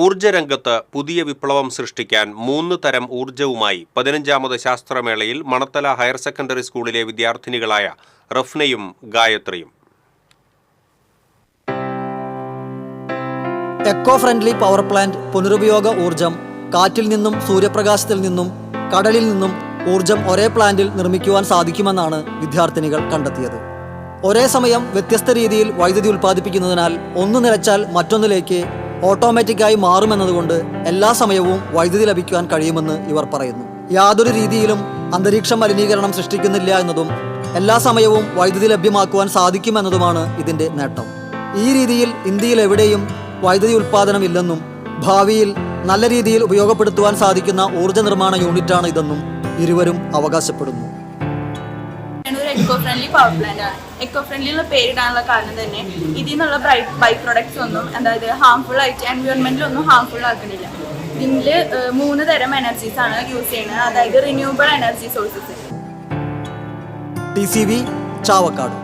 ഊർജരംഗത്ത് പുതിയ വിപ്ലവം സൃഷ്ടിക്കാൻ മൂന്ന് തരം ഊർജവുമായി പതിനഞ്ചാമത് ശാസ്ത്രമേളയിൽ മണത്തല ഹയർ സെക്കൻഡറി സ്കൂളിലെ വിദ്യാർത്ഥിനികളായ റഫ്നയും ഗായത്രിയും. എക്കോ ഫ്രണ്ട്ലി പവർ പ്ലാന്റ് പുനരുപയോഗ ഊർജം കാറ്റിൽ നിന്നും സൂര്യപ്രകാശത്തിൽ നിന്നും കടലിൽ നിന്നും ഊർജം ഒരേ പ്ലാന്റിൽ നിർമ്മിക്കുവാൻ സാധിക്കുമെന്നാണ് വിദ്യാർത്ഥിനികൾ കണ്ടെത്തിയത്. ഒരേ സമയം വ്യത്യസ്ത രീതിയിൽ വൈദ്യുതി ഉൽപ്പാദിപ്പിക്കുന്നതിനാൽ ഒന്ന് നിലച്ചാൽ മറ്റൊന്നിലേക്ക് ഓട്ടോമാറ്റിക്കായി മാറുമെന്നതുകൊണ്ട് എല്ലാ സമയവും വൈദ്യുതി ലഭിക്കുവാൻ കഴിയുമെന്ന് ഇവർ പറയുന്നു. യാതൊരു രീതിയിലും അന്തരീക്ഷ മലിനീകരണം സൃഷ്ടിക്കുന്നില്ല എന്നതും എല്ലാ സമയവും വൈദ്യുതി ലഭ്യമാക്കുവാൻ സാധിക്കുമെന്നതുമാണ് ഇതിന്റെ നേട്ടം. ഈ രീതിയിൽ ഇന്ത്യയിൽ എവിടെയും വൈദ്യുതി ഉൽപ്പാദനമില്ലെന്നും ഭാവിയിൽ നല്ല രീതിയിൽ ഉപയോഗപ്പെടുത്തുവാൻ സാധിക്കുന്ന ഊർജ നിർമ്മാണ യൂണിറ്റാണ് ഇതെന്നും ഇരുവരും അവകാശപ്പെടുന്നു. ഫ്രണ്ട്ലി പവർ പ്ലാന്റ് ആണ്. എക്കോ ഫ്രണ്ട്ലി എന്നുള്ള പേരിടാനുള്ള കാരണം തന്നെ ഇതിൽ നിന്നുള്ള ബൈ പ്രൊഡക്ട്സ് ഒന്നും അതായത് ഹാംഫുൾ ആയിട്ട് എൻവയോൺമെന്റിലൊന്നും ഹാംഫുൾ ആക്കുന്നില്ല ഇതിൽ മൂന്ന് തരം എനർജീസ് ആണ് യൂസ് ചെയ്യുന്നത്. അതായത് renewable energy sources T C V Chavakkad.